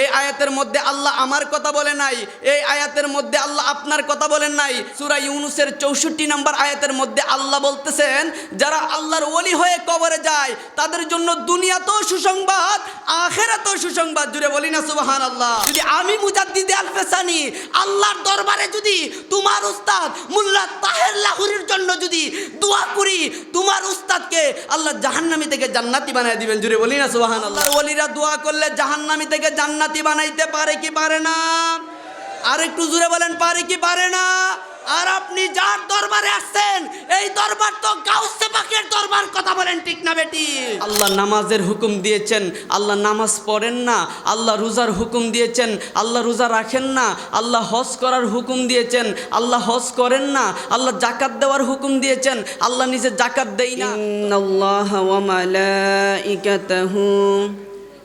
এই আয়াতের মধ্যে আল্লাহ আমার কথা বলে নাই, এই আয়াতের মধ্যে আল্লাহ আপনার কথা বলেন নাই। সুরা ইউনুসের চৌষট্টি নম্বর আয়াতের মধ্যে আল্লাহ বলতেছেন, যারা আল্লাহর ওলি হয়ে কবরে যায়, তাদের জন্য দুনিয়াতেও সুসংবাদ, আখেরাতেও সুসংবাদ। জুড়ে বলি না সুবাহান আল্লাহ যদি আমি মুজাদ্দিদে আলফেসানি, আল্লাহর দরবারে যদি তোমার উস্তাদ মুল্লা তাহের লাহুরির জন্য যদি দোয়া করি, তোমার উস্তাদকে আল্লাহ জাহান্নামি থেকে জান্নাতি বানাই দিবেন। জুড়ে বলি না সুবাহান আল্লাহ ওলিরা দোয়া করলে জাহান্নামি থেকে জান্নাতি বানাইতে পারে কি পারে না? আর একটু জুড়ে বলেন পারে কি পারে না? আর আপনি যার দরবারে আসছেন এই দরবার তো গাউসে পাকের দরবার কথা বলেন ঠিক না বেটি? আল্লাহ নামাজের হুকুম দিয়েছেন আল্লাহ নামাজ পড়েন না আল্লাহ রোজার হুকুম দিয়েছেন আল্লাহ রোজা রাখেন না আল্লাহ হজ করার হুকুম দিয়েছেন আল্লাহ হজ করেন না আল্লাহ জাকাত দেওয়ার হুকুম দিয়েছেন আল্লাহ নিজে জাকাত দেই না। আল্লাহ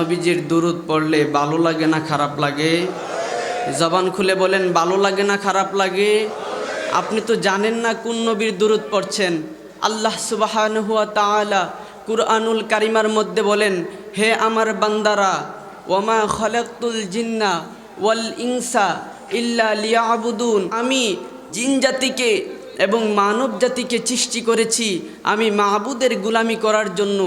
নবীজির দুরুদ পড়লে ভালো লাগে না, খারাপ লাগে? জবান খুলে বলেন, ভালো লাগে না, খারাপ লাগে? আপনি তো জানেন না কোন নবীর দুরুদ পড়ছেন। আল্লাহ সুবাহান হুয়া তাআলা কুরআনুল কারিমার মধ্যে বলেন, হে আমার বান্দারা ওমা খলাকুল জিন্না ওয়াল ইনসা ইল্লা লিয়াবুদুন। আমি জিন জাতিকে এবং মানব জাতিকে সৃষ্টি করেছি। আমি মাহবুদের গুলামি করার জন্য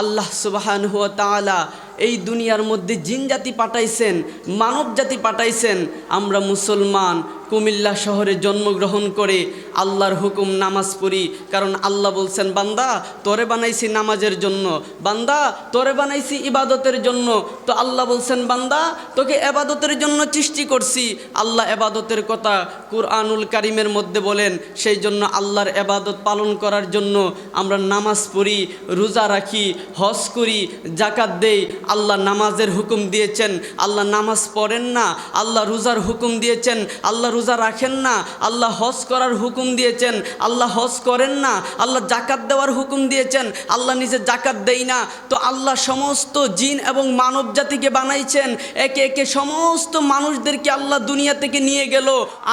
আল্লাহ সুবাহান হুয়া তাআলা এই দুনিয়ার মধ্যে জিন জাতি পাঠাইছেন মানব জাতি পাঠাইছেন আমরা মুসলমান কুমিল্লা শহরে জন্মগ্রহণ করে আল্লাহর হুকুম নামাজ পড়ি। কারণ আল্লাহ বলছেন, বান্দা, তোরে বানাইছি নামাজের জন্য। বান্দা, তোরে বানাইছি ইবাদতের জন্য। তো আল্লাহ বলছেন, বান্দা, তোকে এবাদতের জন্য সৃষ্টি করছি। আল্লাহ এবাদতের কথা কুরআনুল কারিমের মধ্যে বলেন, সেই জন্য আল্লাহর এবাদত পালন করার জন্য আমরা নামাজ পড়ি, রোজা রাখি, হজ করি জাকাত দেই। আল্লাহ নামাজের হুকুম দিয়েছেন। আল্লাহ নামাজ পড়েন না, আল্লাহ রোজার হুকুম দিয়েছেন। আল্লাহ রোজা রাখেন না, আল্লাহ হজ করার হুকুম দিয়েছেন, আল্লাহ হজ করেন না, আল্লাহ জাকাত দেওয়ার হুকুম দিয়েছেন, আল্লাহ নিজে জাকাত দেই না। তো আল্লাহ সমস্ত জিন এবং মানব জাতিকে বানাইছেন, একে একে সমস্ত মানুষদেরকে আল্লাহ দুনিয়া থেকে নিয়ে গেল।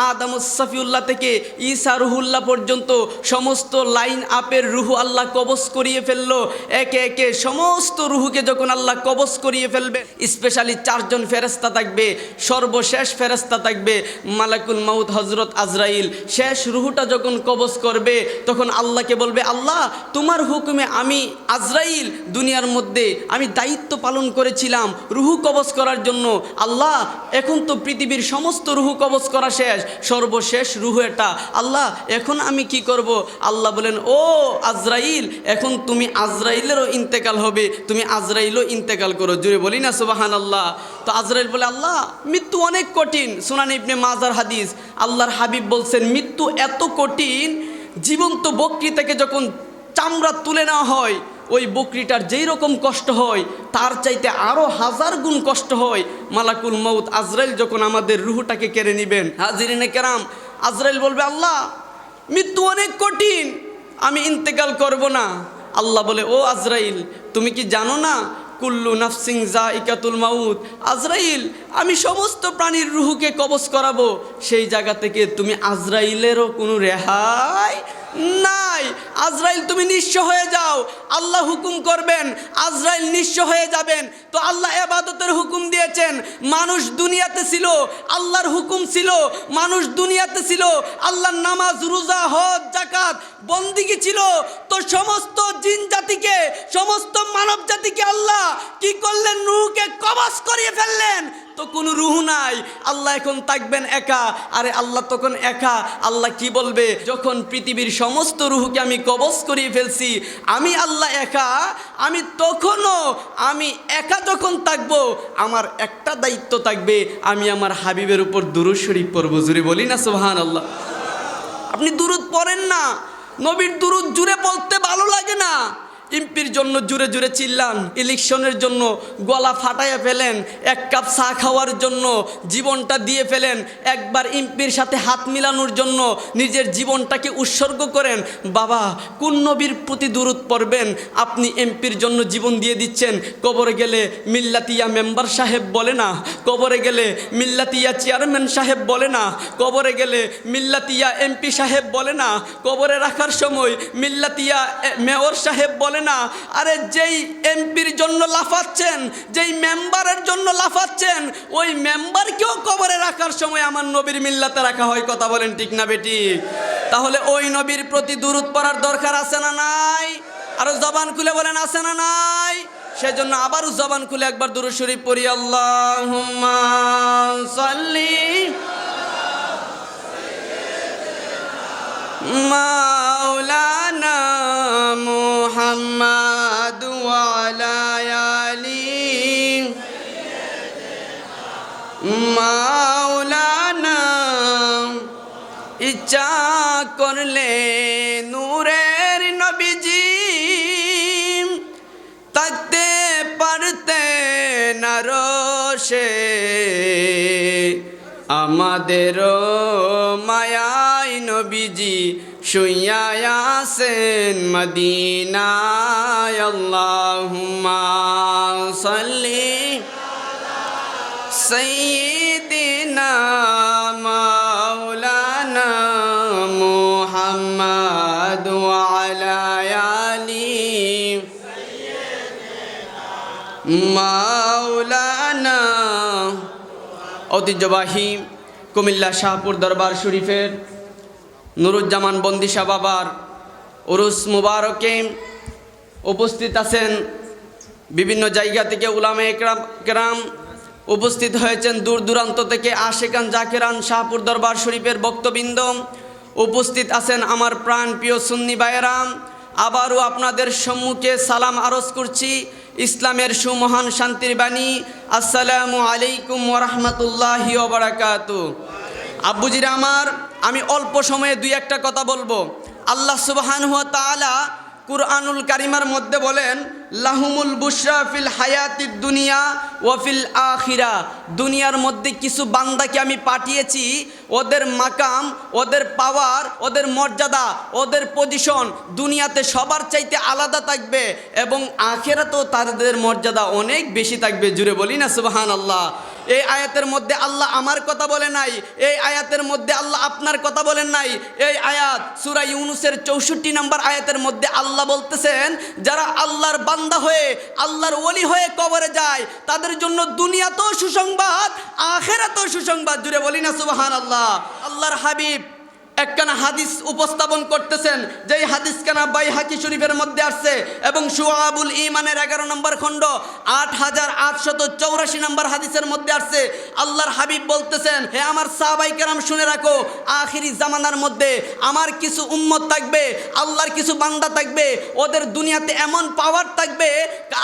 আদম সফিউল্লাহ থেকে ঈসা রুহুল্লাহ পর্যন্ত সমস্ত লাইন আপের রুহু আল্লাহ কবজ করিয়ে ফেলল। একে একে সমস্ত রুহুকে যখন আল্লাহ কবজ করিয়ে ফেলবে, স্পেশালি চারজন ফেরেস্তা থাকবে, সর্বশেষ ফেরেস্তা থাকবে, মালাকুল মাউদ হজরত আজরাইল, শেষ রুহুটা যখন কবজ করবে, তখন আল্লাহকে বলবে, আল্লাহ, তোমার হুকুমে আমি আজরাইল দুনিয়ার মধ্যে আমি দায়িত্ব পালন করেছিলাম রুহু কবজ করার জন্য। আল্লাহ, এখন তো পৃথিবীর সমস্ত রুহু কবজ করা শেষ, সর্বশেষ রুহু এটা। আল্লাহ, এখন আমি কি করব? আল্লাহ বলেন, ও আজরাইল, এখন তুমি আজরাইলেরও ইন্তেকাল হবে, তুমি আজরাইলও ইন্তেকাল করো। জুড়ে বলি না সুবাহান আল্লাহ তো আজরাইল বলে, আল্লাহ, মৃত্যু অনেক কঠিন। সুনান ইবনে মাজার হাদিস আল্লাহর হাবিব বলছেন, মৃত্যু এত কঠিন, জীবন্ত বকরি যখন চামড়া তুলে নেওয়া হয়, ওই বকরিটার যেই রকম কষ্ট হয়, তার চাইতে আরও হাজার গুণ কষ্ট হয়। মালাকুল মৌত আজরাইল যখন আমাদের রুহুটাকে কেড়ে নিবেন, হাজিরিনে কেরাম, আজরাইল বলবে, আল্লাহ, মৃত্যু অনেক কঠিন, আমি ইন্তেকাল করব না। আল্লাহ বলে, ও আজরাইল, তুমি কি জানো না কুল্লু নাফসিং জা ইকাতুল মাউত। আজরাইল, আমি সমস্ত প্রাণীর রুহুকে কবজ করাবো। সেই জায়গা থেকে তুমি আজরাইলেরও কোনো রেহাই নাই। আজরাইল, তুমি নিঃস্ব হয়ে যাও। আল্লাহ হুকুম করবেন, আজরাইল নিঃস্ব হয়ে যাবেন। তো আল্লাহ এবাদতের হুকুম দিয়েছেন, মানুষ দুনিয়াতে ছিল, আল্লাহর হুকুম ছিল, মানুষ দুনিয়াতে ছিল, আল্লাহর নামাজ রোজা, হজ জাকাত বন্দিগি ছিল। তো সমস্ত জিন জাতিকে, সমস্ত মানব জাতিকে আল্লাহ কি করলেন? রুহকে কবজ করিয়ে ফেললেন। তো কোনো রুহ নাই। আল্লাহ এখন থাকবেন একা। আরে আল্লাহ তখন একা। আল্লাহ কি বলবে? যখন পৃথিবীর সমস্ত রুহকে আমি কবজ করিয়ে ফেলছি, আমি আল্লাহ একা। আমি তখনও, আমি একা যখন থাকব, আমার একটা দায়িত্ব থাকবে, আমি আমার হাবিবের উপর দুরুদ শরীফ পড়ব। জুড়ে বলি না সোহান আল্লাহ আপনি দুরুদ পড়েন না। নবীর দুরুদ জুড়ে পড়তে ভালো লাগে না। ইম্পির জন্য জুড়ে জুড়ে চিল্লান, ইলেকশনের জন্য গলা ফাটাইয়া ফেলেন, এক কাপ চা খাওয়ার জন্য জীবনটা দিয়ে ফেলেন, একবার ইম্পির সাথে হাত মিলানোর জন্য নিজের জীবনটাকে উৎসর্গ করেন। বাবা, কোন নবীর প্রতি দূরত পড়বেন? আপনি এমপির জন্য জীবন দিয়ে দিচ্ছেন। কবরে গেলে মিল্লাতিয়া মেম্বার সাহেব বলে না, কবরে গেলে মিল্লাতিয়া চেয়ারম্যান সাহেব বলে না, কবরে গেলে মিল্লাতিয়া এমপি সাহেব বলে না, কবরে রাখার সময় মিল্লাতিয়া মেয়র সাহেব বলে না। আরে যেই এমপির জন্য লাফাচ্ছেন, যেই মেম্বারের জন্য লাফাচ্ছেন, ওই মেম্বারকেও কবরে রাখার সময় আমার নবীর মিল্লাতে রাখা হয়, কথা বলেন ঠিক না বেটি? তাহলে ওই নবীর প্রতি দূরত পড়ার দরকার আছে না নাই? আরও জবান খুলে বলেন, আছে না নাই? সেজন্য আবারও জবান খুলে একবার দুরুদ শরীফ পড়ি, আল্লাহুম্মা সাল্লি মাওলানা করলে নূরের নবীজি থাকতে পারতে না রোষে আমাদেরও মায়াই নবীজি শুইয়াছেন মদিনায়। আল্লাহুম্মা সাল্লি। মাওলানা ঐতিহ্যবাহী কুমিল্লা শাহপুর দরবার শরীফের নুরুজ্জামান বন্দিশা বাবার উরুস মুবারকে উপস্থিত আছেন। বিভিন্ন জায়গা থেকে উলামে কেরাম উপস্থিত হয়েছেন। দূর দূরান্ত থেকে আশেকান জাকেরান শাহপুর দরবার শরীফের বক্তবৃন্দ উপস্থিত আছেন আমার প্রাণ প্রিয় সুন্নি বায়েরাম আবারও আপনাদের সম্মুখে সালাম আরজ করছি। ইসলামের সুমহান শান্তির বাণী। আসসালামু আলাইকুম ওরহমতুল্লাহি ওবরাকাত আব্বুজিরা আমার, আমি অল্প সময়ে দুই একটা কথা বলব। আল্লাহ সুবহান হুয়া তাআলা কুরআনুল কারিমার মধ্যে বলেন, লাহুমুল বুশরা ফিল হায়াতিদ দুনিয়া ওয়াফিল আখিরা। দুনিয়ার মধ্যে কিছু বান্দাকে আমি পাঠিয়েছি, ওদের মাকাম, ওদের পাওয়ার, ওদের মর্যাদা, ওদের পজিশন দুনিয়াতে সবার চাইতে আলাদা থাকবে এবং আখেরাতেও তাদের মর্যাদা অনেক বেশি থাকবে। জুড়ে বলি না সুবাহান আল্লাহ এই আয়াতের মধ্যে আল্লাহ আমার কথা বলে নাই, এই আয়াতের মধ্যে আল্লাহ আপনার কথা বলেন নাই। এই আয়াত সুরা ইউনুসের চৌষট্টি নম্বর আয়াতের মধ্যে আল্লাহ বলতেছেন, যারা আল্লাহর বান্দা হয়ে, আল্লাহর ওলি হয়ে কবরে যায়, তাদের জন্য দুনিয়াতেও সুসংবাদ, আখেরাতেও সুসংবাদ। জুড়ে বলি না সুবাহান আল্লাহ আল্লাহর হাবিব একখানা হাদিস উপস্থাপন করতেছেন, যেই হাদিস কানা বাই হাকি শরীফের মধ্যে আসছে এবং সুয়াবুল ইমানের এগারো নম্বর খণ্ড, আট হাজার আটশত চৌরাশি নম্বর হাদিসের মধ্যে আসছে। আল্লাহর হাবিব বলতেছেন, হে আমার সাহাবাই কেরাম, শুনে রাখো, আখিরি জামানার মধ্যে আমার কিছু উম্মত থাকবে, আল্লাহর কিছু বান্দা থাকবে, ওদের দুনিয়াতে এমন পাওয়ার থাকবে,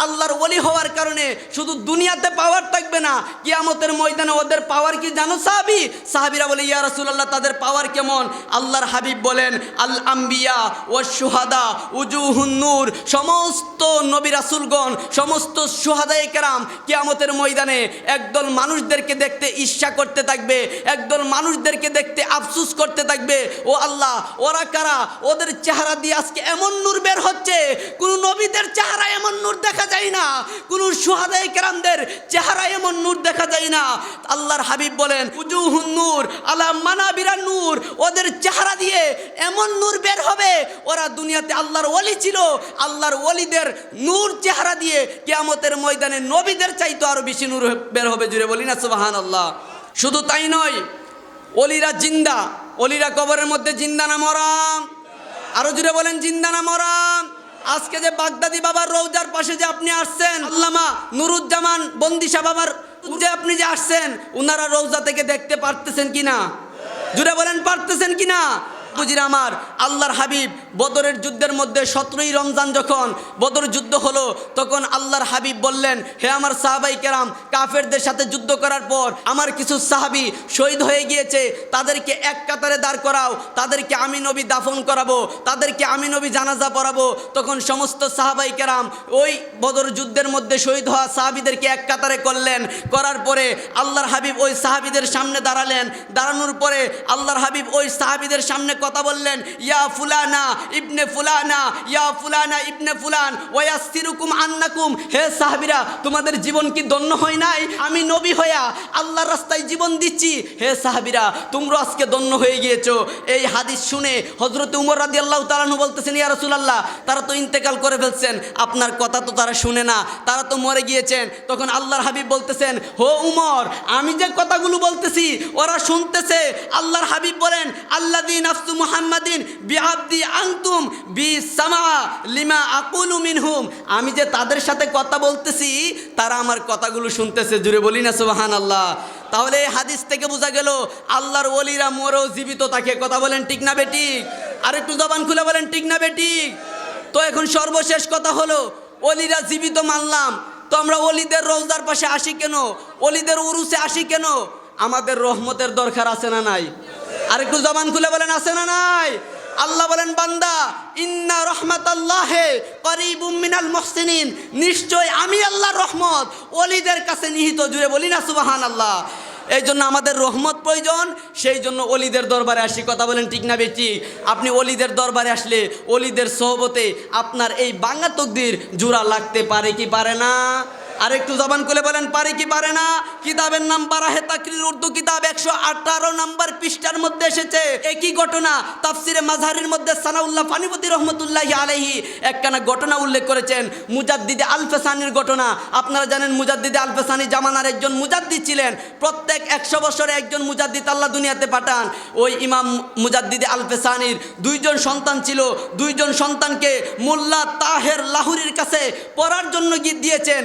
আল্লাহর ওলি হওয়ার কারণে শুধু দুনিয়াতে পাওয়ার থাকবে না, কিয়ামতের ময়দানে ওদের পাওয়ার কি জানো সাহাবি? সাহাবিরা বলে, ইয়া রাসূলুল্লাহ, তাদের পাওয়ার কেমন? আল্লাহর হাবিব বলেন, আল আম্বিয়া ও সুহাদা উজুহুন নূর। সমস্ত নবী রাসুলগণ, সমস্ত সুহাদায়ে কেরাম কিয়ামতের ময়দানে একদল মানুষদেরকে দেখতে ঈর্ষা করতে থাকবে, একদল মানুষদেরকে দেখতে আফসুস করতে থাকবে, ও আল্লাহ, ওরা কারা? ওদের চেহারা দিয়ে আজকে এমন নূর বের হচ্ছে, কোন নবীদের চেহারা এমন নূর দেখা যায় না, কোন সুহাদায়ে কেরামদের চেহারা এমন নূর দেখা যায় না। আল্লাহর হাবিব বলেন, উজুহুন নূর, আলা মানাবিরা নূর। ওদের চেহারা দিয়ে এমন নূর বের হবে, ওরা দুনিয়াতে আল্লাহর ওলি ছিল। আল্লাহর ওলিদের নূর চেহারা দিয়ে কেয়ামতের ময়দানে নবীদের চাইতো আরও বেশি নূর বের হবে, জুড়ে বলি না সুবাহান আল্লাহ শুধু তাই নয় অলিরা জিন্দা অলিরা কবরের মধ্যে জিন্দা না মরাম? আরও জুড়ে বলেন, জিন্দা না মরাম? আজকে যে বাগদাদি বাবার রৌজার পাশে যে আপনি আসছেন, আল্লামা নুরুজ্জামান বন্দিশা বাবার যে আপনি যে আসছেন, উনারা রৌজা থেকে দেখতে পারতেছেন কিনা? জুড়ে বলেন পারতেছেন কিনা? বুঝিরা আমার আল্লাহর হাবিব বদরের যুদ্ধের মধ্যে সতেরোই রমজান যখন বদর যুদ্ধ হলো, তখন আল্লাহর হাবিব বললেন, হে আমার সাহাবাই কেরাম, কাফেরদের সাথে যুদ্ধ করার পর আমার কিছু সাহাবি শহীদ হয়ে গিয়েছে, তাদেরকে এক কাতারে দাঁড় করাও, তাদেরকে আমি নবী দাফন করাবো, তাদেরকে আমি নবী জানাজা পড়াবো। তখন সমস্ত সাহাবাই কেরাম ওই বদর যুদ্ধের মধ্যে শহীদ হওয়া সাহাবিদেরকে এক কাতারে করলেন। করার পরে আল্লাহর হাবিব ওই সাহাবিদের সামনে দাঁড়ালেন। দাঁড়ানোর পরে আল্লাহর হাবিব ওই সাহাবিদের সামনে কথা বললেন, ইয়া ফুলানা ইবনে ফুলানা, ইয়া ফুলানা ইবনে ফুলান ওয়াসিরুকুম আন্নাকুম। হে সাহাবিরা, তোমাদের জীবন কি দন্য হয় নাই? আমি নবী হইয়া আল্লাহর রাস্তায় জীবন দিচ্ছি। হে সাহাবিরা, তোমরা আজকে দন্য হয়ে গিয়েছো। এই হাদিস শুনে হজরত উমর রাদি আল্লাহ তালানু বলতেছেন, ইয়া রসুলাল্লাহ, তারা তো ইন্তেকাল করে ফেলছেন। আপনার কথা তো তারা শুনে না। তারা তো মরে গিয়েছেন। তখন আল্লাহর হাবিব বলতেছেন, হো উমর, আমি যে কথাগুলো বলতেছি, ওরা শুনতেছে। আল্লাহর হাবিব বলেন আল্লাহ দিন আফসু মুহাম্মাদিন বিআবদি আনতুম বি সামা লিমা আকুলু মিনহুম। আমি যে তাদের সাথে কথা বলতেছি, তারা আমার কথাগুলো শুনতেছে। জুড়ে বলি না সুবাহান আল্লাহ তাহলে এই হাদিস থেকে বোঝা গেল, আল্লাহর ওলিরা মরেও জীবিত তাকে কথা বলেন ঠিক না বেঠিক? আর একটু জবান খুলে বলেন ঠিক না বেঠিক? তো এখন সর্বশেষ কথা হলো অলিরা জীবিত মানলাম। তো আমরা অলিদের রোজদার পাশে আসি কেন? অলিদের উরুসে আসি কেন? আমাদের রহমতের দরকার আছে না নাই? আর একটু জবান খুলে বলেন, আছে না নাই? আল্লাহ বলেন, বান্দা, ইন্না রহমাতাল্লাহে করিবুম মিনাল মুহসিনিন। নিশ্চয় আমি আল্লাহর রহমত অলিদের কাছে নিহিত, জুড়ে বলি না সুবাহান আল্লাহ এই জন্য আমাদের রহমত প্রয়োজন, সেই জন্য অলিদের দরবারে আসি, কথা বলেন ঠিক না, বেটি? আপনি অলিদের দরবারে আসলে অলিদের সহবতে আপনার এই বাংলা তকদির জোড়া লাগতে পারে কি পারে না? আর একটু জবান করে বলেন, পারে কি পারে না? কিতাবের নাম বারাহে তাকরির উর্দু কিতাব একশো আঠারো নাম্বার পৃষ্ঠার মধ্যে এসেছে। একই ঘটনা তাফসিরে মাঝহারির মধ্যে সানাউল্লাহ ফানিপতি রহমতুল্লাহ আলহি একখানা ঘটনা উল্লেখ করেছেন, মুজাদ্দিদে আলফেসানির ঘটনা। আপনারা জানেন মুজাদ্দিদে আলফেসানি জামানার একজন মুজাদ্দি ছিলেন। প্রত্যেক একশো বছরে একজন মুজাদ্দিদ আল্লাহ দুনিয়াতে পাঠান। ওই ইমাম মুজাদ্দিদে আলফেসানির দুইজন সন্তান ছিল। দুইজন সন্তানকে মোল্লা তাহের লাহুরির কাছে পড়ার জন্য গিয়ে দিয়েছেন।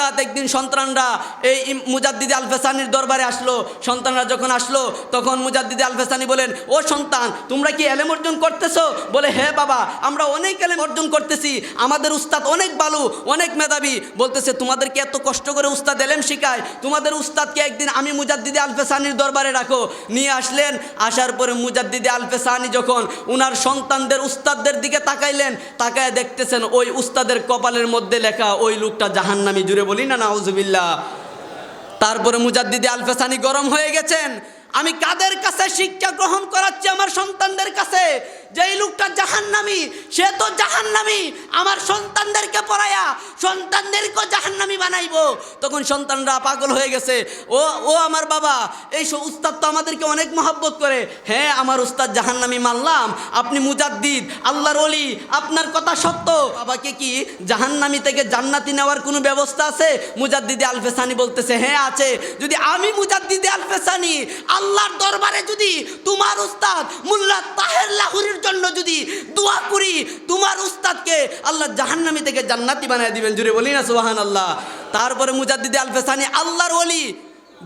একদিন সন্তানরা এই মুজাদ্দিদে আলফেসানির দরবারে আসলো। সন্তানরা যখন আসলো, তখন মুজাদ্দিদে আলফেসানি বলেন, ও সন্তান, তোমরা কি এলেম অর্জন করতেছো? বলে হ্যাঁ বাবা, আমরা অনেক এলেম অর্জন করতেছি। আমাদের উস্তাদ অনেক ভালো অনেক মেধাবী। বলতেছে, তোমাদেরকে এত কষ্ট করে উস্তাদ এলেম শিখায়? তোমাদের উস্তাদকে একদিন আমি মুজাদ্দিদে আলফেসানির দরবারে রাখো। নিয়ে আসলেন। আসার পরে মুজাদ্দিদে আলফেসানি যখন উনার সন্তানদের উস্তাদদের দিকে তাকাইলেন, তাকায় দেখতেছেন ওই উস্তাদের কপালের মধ্যে লেখা ওই লোকটা জাহান্নামি জুড়ে বলি, না, নাউজুবিল্লাহ, তারপরে মুজাদ্দিদি আলফেসানি গরম হয়ে গেছেন। আমি কাদের কাছে শিক্ষা গ্রহণ করাচ্ছি আমার সন্তানদের কাছে? যে এই লোকটা জাহান্নামি, সে তো জাহান্নামি। আমার সন্তানদেরকে পড়ায়া সন্তানদেরকেও জাহান্নামি বানাইবো। তখন সন্তানরা পাগল হয়ে গেছে। ও ও আমার বাবা, এই উস্তাদ তো আমাদেরকে অনেক মহাব্বত করে। হ্যাঁ আমার উস্তাদ জাহান্নামি মানলাম। আপনি মুজাদ্দিদ, আল্লাহর অলি আপনার কথা সত্য। বাবাকে কি জাহান্নামি থেকে জান্নাতি নেওয়ার কোনো ব্যবস্থা আছে? মুজাদ্দিদি আলফেসানি বলতেছে হ্যাঁ আছে। যদি আমি মুজাদ্দিদি আলফেসানি, আল্লাহর দরবারে যদি তোমার উস্তাদ মুল্লা তাহের লাহুরির জন্য যদি দোয়া করি, তোমার উস্তাদকে আল্লাহ জাহান্নামি থেকে জান্নাতি বানিয়ে দিবেন। জুড়ে বলি না সুবাহান আল্লাহ তারপরে মুজাদ্দিদে আলফেসানি আল্লাহর অলি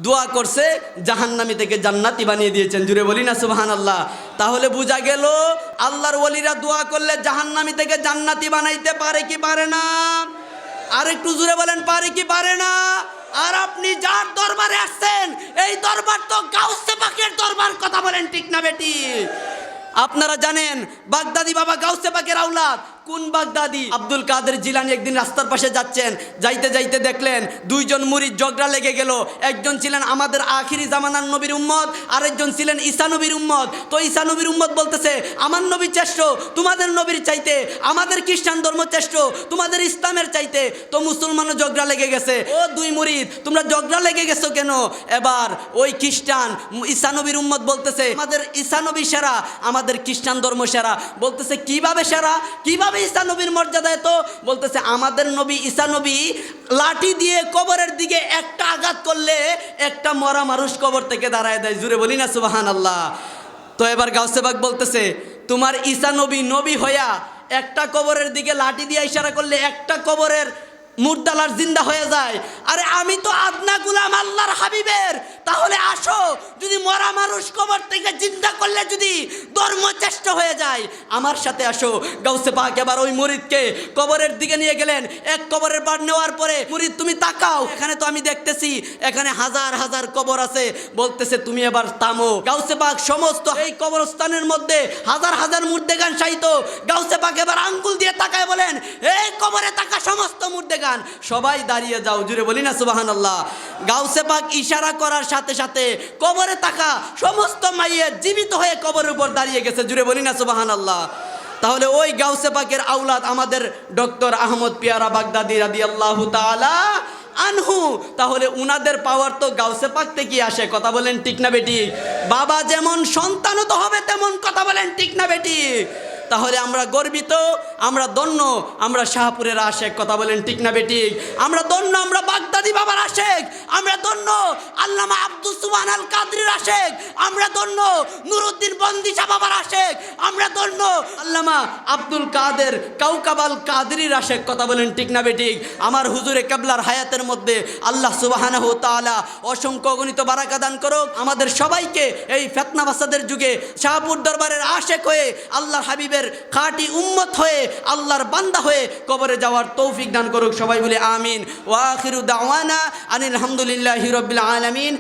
দোয়া করছে, জাহান্নামি থেকে জান্নাতি বানিয়ে দিয়েছেন। জুড়ে বলি না সুবাহান আল্লাহ তাহলে বোঝা গেল, আল্লাহর ওলিরা দোয়া করলে জাহান্নামি থেকে জান্নাতি বানাইতে পারে কি পারে না? আর একটু জুড়ে বলেন, পারে কি পারে না? আর আপনি যার দরবারে আসছেন, এই দরবার তো গাউসে পাকের দরবার, কথা বলেন ঠিক না বেটি? আপনারা জানেন বাগদাদি বাবা গাউসে পাকের আউলাদ কোন বাগদাদি? আব্দুল কাদের জিলানি একদিন রাস্তার পাশে যাচ্ছেন, যাইতে যাইতে দেখলেন দুইজন মুরিদ ঝগড়া লেগে গেল। একজন ছিলেন আমাদের আখিরি জামানার নবীর উম্মত, আরেকজন ছিলেন ঈসা নবীর উম্মত। তো ঈসা নবীর উম্মত বলতেছে, আমার নবী চেষ্ট তোমাদের নবীর চাইতে আমাদের খ্রিস্টান ধর্ম চেষ্ট তোমাদের ইসলামের চাইতে। তো মুসলমানও ঝগড়া লেগে গেছে। ও দুই মুরিদ তোমরা ঝগড়া লেগে গেছো কেন? এবার ওই খ্রিস্টান ঈসা নবীর উম্মত বলতেছে, আমাদের ঈসা নবী সেরা, আমাদের খ্রিস্টান ধর্ম সেরা। বলতেছে, কীভাবে সেরা? কীভাবে ঈসা নবীর মর্যাদা এত বলতেছে, আমাদের নবী, ঈসা নবী লাঠি দিয়ে কবরের দিকে একটা আঘাত করলে একটা মরা মানুষ কবর থেকে দাঁড়ায় দেয়। জুড়ে বলি না সুবাহান আল্লাহ তো এবার গাউসেবাগ বলতেছে, তোমার ঈসা নবী নবী হইয়া একটা কবরের দিকে লাঠি দিয়ে ইশারা করলে একটা কবরের মুরদালার জিন্দা হয়ে যায়। আরে আমি তো আদনা গুলাম আল্লাহর হাবিবের। তাহলে আসো, যদি মরা মানুষ কবর থেকে জিন্দা করলে যদি ধর্ম চেষ্টা হয়ে যায়, আমার সাথে আসো। গাউসে পাক এবার ওই মুরিদকে কবরের দিকে নিয়ে গেলেন। এক কবরের বার নেওয়ার পরে, মুরিদ, তুমি তাকাও, এখানে তো আমি দেখতেছি, এখানে হাজার হাজার কবর আছে। বলতেছে, তুমি এবার থামো। গাউসে পাক সমস্ত এই কবরস্থানের মধ্যে হাজার হাজার মুর্দেগান সাহিত গাউসে পাক এবার আঙ্গুল দিয়ে তাকায় বলেন, এই কবরে তাকা সমস্ত মুর্দে গান সবাই দাঁড়িয়ে যাও। জুড়ে বলি না সুবাহান আল্লাহ গাউসে পাক ইশারা করার সাথে সাথে সাথে কবরে তাকা সমস্ত মাইয়ে জীবিত হয়ে কবরের উপর দাঁড়িয়ে গেছে। জুড়ে বলি না সুবাহান আল্লাহ তাহলে ওই গাউসে পাকের আউলাদ আমাদের ডক্টর আহমদ পিয়ারা বাগদাদি রাদি আল্লাহ তালা আনহু। তাহলে উনাদের পাওয়ার তো গাউসে পাক থেকে আসে, কথা বলেন ঠিক না বেটি? বাবা যেমন সন্তানও তো হবে, তেমন কথা বলেন ঠিক না বেটি? তাহলে আমরা গর্বিত, আমরা দন্য আমরা শাহপুরের আশেক, কথা বলেন ঠিক না বেটি আমরা দন্য আমরা বাগদাদি বাবার আশেক, আমরা দন্য আল্লামা আব্দুল সুবহান আল কাদরির আশেক, আমরা দন্য নুরুদ্দিন বন্দিশা বাবার আশেক, আমরা দন্য আল্লামা আব্দুল কাদের কাউকাবাল কাদরির আশেক, কথা বলেন ঠিক না বেটি আমার হুজুরে কেবলার হায়াতের মধ্যে আল্লাহ সুবাহানাহ তাআলা অসংখ্য গণিত বারাকা দান করুক। আমাদের সবাইকে এই ফেতনা বাসাদের যুগে শাহপুর দরবারের আশেক হয়ে আল্লাহ হাবিবের খাঁটি উম্মত হয়ে, আল্লাহর বান্দা হয়ে কবরে যাওয়ার তৌফিক দান করুক। সবাই বলে আমিন। ওয়াখিরু দাওয়ানা আনিল আলহামদুলিল্লাহ হিরবিল আলামিন।